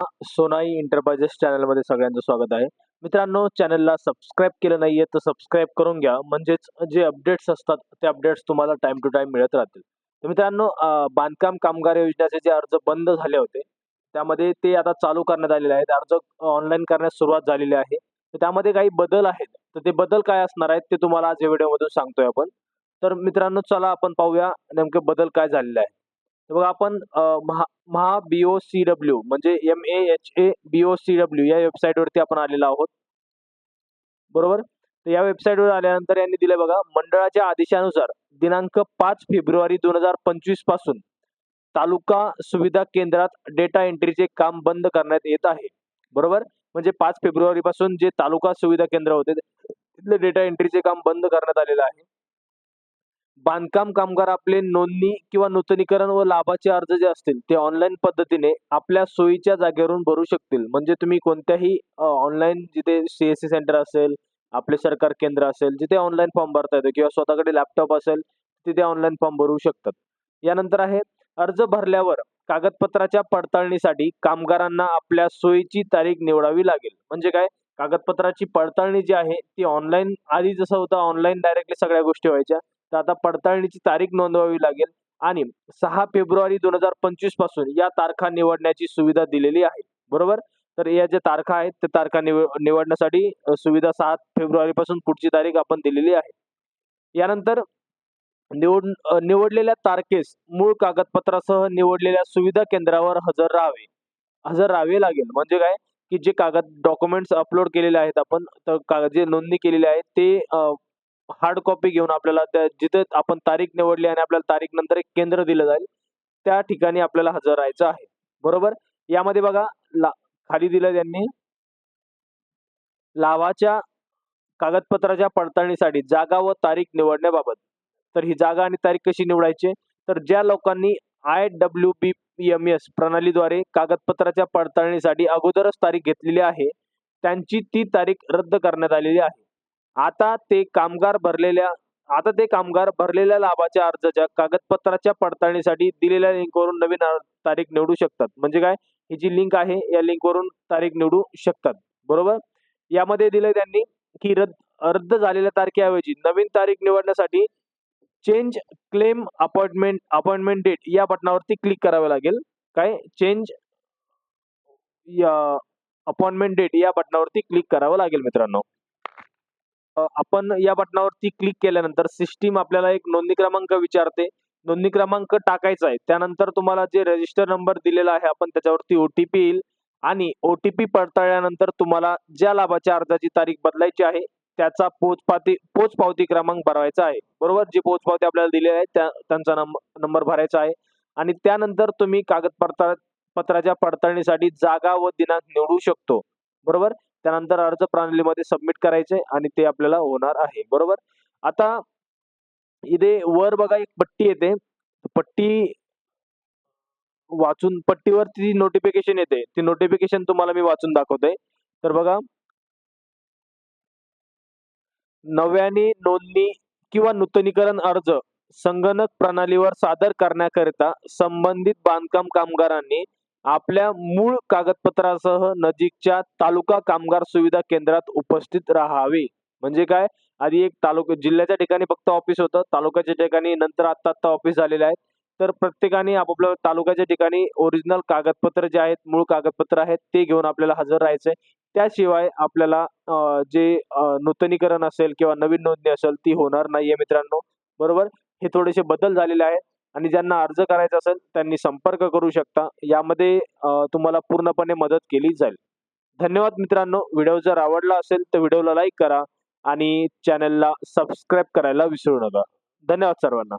Sonai enterprises चॅनलमध्ये सगळ्यांचं स्वागत आहे. मित्रांनो चॅनलला सबस्क्राईब केलं नाहीये तर सबस्क्राईब करून घ्या. म्हणजेच जे अपडेट्स असतात ते अपडेट्स तुम्हाला टाइम टू टाइम मिळत राहतील. तर मित्रांनो बांधकाम कामगार योजनेचे जे अर्ज बंद झाले होते त्यामध्ये ते आता चालू करण्यात आलेले आहेत. अर्ज ऑनलाईन करण्यास सुरुवात झालेली आहे. तर त्यामध्ये काही बदल आहेत. तर ते बदल काय असणार आहेत ते तुम्हाला आज या व्हिडिओमधून सांगतोय आपण. तर मित्रांनो चला आपण पाहूया नेमके बदल काय झालेले आहे बघा आपण Maha Maha B O C W म्हणजे M A H A B O C W या वेबसाईटवरती आपण आलेलो आहोत. बरोबर? तर या वेबसाईटवर आल्यानंतर यांनी दिले बघा मंडळाच्या आदेशानुसार दिनांक पाच फेब्रुवारी दोन हजार पंचवीसपासून तालुका सुविधा केंद्रात डेटा एंट्रीचे काम बंद करण्यात येत आहे. बरोबर? म्हणजे पाच फेब्रुवारी पासून जे तालुका सुविधा केंद्र होते तिथले डेटा एंट्रीचे काम बंद करण्यात आलेलं आहे. बांधकाम कामगार आपले नोंदणी किंवा नूतनीकरण व लाभाचे अर्ज जे असतील ते ऑनलाईन पद्धतीने आपल्या सोयीच्या जागेवरून भरू शकतील. म्हणजे तुम्ही कोणत्याही ऑनलाईन जिथे सी एस सी सेंटर असेल आपले सरकार केंद्र असेल जिथे ऑनलाईन फॉर्म भरता येतो किंवा स्वतःकडे लॅपटॉप असेल तिथे ऑनलाईन फॉर्म भरू शकतात. यानंतर आहे अर्ज भरल्यावर कागदपत्राच्या पडताळणीसाठी कामगारांना आपल्या सोयीची तारीख निवडावी लागेल. म्हणजे काय? कागदपत्राची पडताळणी जी आहे ती ऑनलाईन आधी जसं होतं ऑनलाईन डायरेक्टली सगळ्या गोष्टी व्हायच्या. तर आता पडताळणीची तारीख नोंदवावी लागेल आणि सहा फेब्रुवारी दोन हजार पंचवीसपासून या तारखा निवडण्याची सुविधा दिलेली आहे. बरोबर? तर या ज्या तारखा आहेत त्या तारखा निव निवडण्यासाठी सुविधा सात फेब्रुवारी पासून पुढची तारीख आपण दिलेली आहे. यानंतर निवड निवडलेल्या तारखेस मूळ कागदपत्रासह निवडलेल्या सुविधा केंद्रावर हजर राहावे. हजर राहावे लागेल. म्हणजे काय? की जे कागद डॉक्युमेंट्स अपलोड केलेले आहेत आपण तर का जे नोंदणी केलेली आहे ते हार्ड कॉपी घेऊन आपल्याला त्या जिथे आपण तारीख निवडली आणि आपल्याला तारीख नंतर एक केंद्र दिलं जाईल त्या ठिकाणी आपल्याला हजर राहायचं आहे. बरोबर? यामध्ये बघा ला खाली दिलं त्यांनी. लावाच्या कागदपत्राच्या पडताळणीसाठी जागा व तारीख निवडण्याबाबत. तर ही जागा आणि तारीख कशी निवडायची? तर ज्या लोकांनी I W B M S प्रणालीद्वारे कागदपत्राच्या पडताळणीसाठी अगोदरच तारीख घेतलेली आहे त्यांची ती तारीख रद्द करण्यात आलेली आहे. आता ते कामगार भरलेल्या आता ते कामगार भरलेल्या लाभाच्या अर्जाच्या कागदपत्राच्या पडताळणीसाठी दिलेल्या लिंकवरून नवीन तारीख निवडू शकतात. म्हणजे काय? ही जी लिंक आहे या लिंकवरून तारीख निवडू शकतात. बरोबर? यामध्ये दिलंय त्यांनी की रद्द रद्द झालेल्या तारखेऐवजी नवीन तारीख निवडण्यासाठी change claim appointment appointment date या बटनावरती क्लिक करावे लागेल. काय? चेंज अपॉइंटमेंट डेट या बटनावरती क्लिक करावं लागेल मित्रांनो. आपण या बटनावरती क्लिक केल्यानंतर सिस्टीम आपल्याला एक नोंदणी क्रमांक विचारते. नोंदणी क्रमांक टाकायचा आहे. त्यानंतर तुम्हाला जे रजिस्टर नंबर दिलेला आहे आपण त्याच्यावरती ओटीपी येईल. आणि ओटीपी पडताळल्यानंतर तुम्हाला ज्या लाभाच्या अर्जाची तारीख बदलायची आहे त्याचा पोचपाती पोचपावती क्रमांक भरवायचा आहे. बरोबर? जी पोचपावती आपल्याला दिलेली आहे त्या त्यांचा नंबर नंबर भरायचा आहे. आणि त्यानंतर तुम्ही कागदपत्र पत्राच्या पडताळणीसाठी जागा व दिनांक निवडू शकतो. बरोबर? त्यानंतर अर्ज प्रणालीमध्ये सबमिट करायचे आणि ते आपल्याला होणार आहे. बरोबर? आता इथे वर बघा एक पट्टी येते. पट्टी वाचून पट्टीवर ती नोटिफिकेशन येते ती नोटिफिकेशन तुम्हाला मी वाचून दाखवते. तर बघा नव्याने नोंदणी किंवा नूतनीकरण अर्ज संगणक प्रणालीवर सादर करण्याकरिता संबंधित बांधकाम कामगारांनी आपल्या मूळ कागदपत्रासह नजीकच्या तालुका कामगार सुविधा केंद्रात उपस्थित राहावे. म्हणजे काय? आधी एक तालुका जिल्ह्याच्या ठिकाणी फक्त ऑफिस होतं. तालुक्याच्या ठिकाणी नंतर आता आता ऑफिस झालेलं आहे. तर प्रत्येकाने आपापल्या तालुक्याच्या ठिकाणी ओरिजिनल कागदपत्र जे आहेत मूळ कागदपत्र आहेत ते घेऊन आपल्याला हजर राहायचंय. त्याशिवाय आपल्याला जे नूतनीकरण असेल किंवा नवीन नोंदणी असेल ती होणार नाहीये मित्रांनो. बरोबर? हे थोडेसे बदल झालेले आहेत. आणि ज्यांना अर्ज करायचा असेल त्यांनी संपर्क करू शकता. यामध्ये तुम्हाला पूर्णपणे मदत केली जाईल. धन्यवाद मित्रांनो. व्हिडिओ जर आवडला असेल तर व्हिडिओला लाईक करा आणि चॅनलला सबस्क्राईब करायला विसरू नका. धन्यवाद सर्वांना.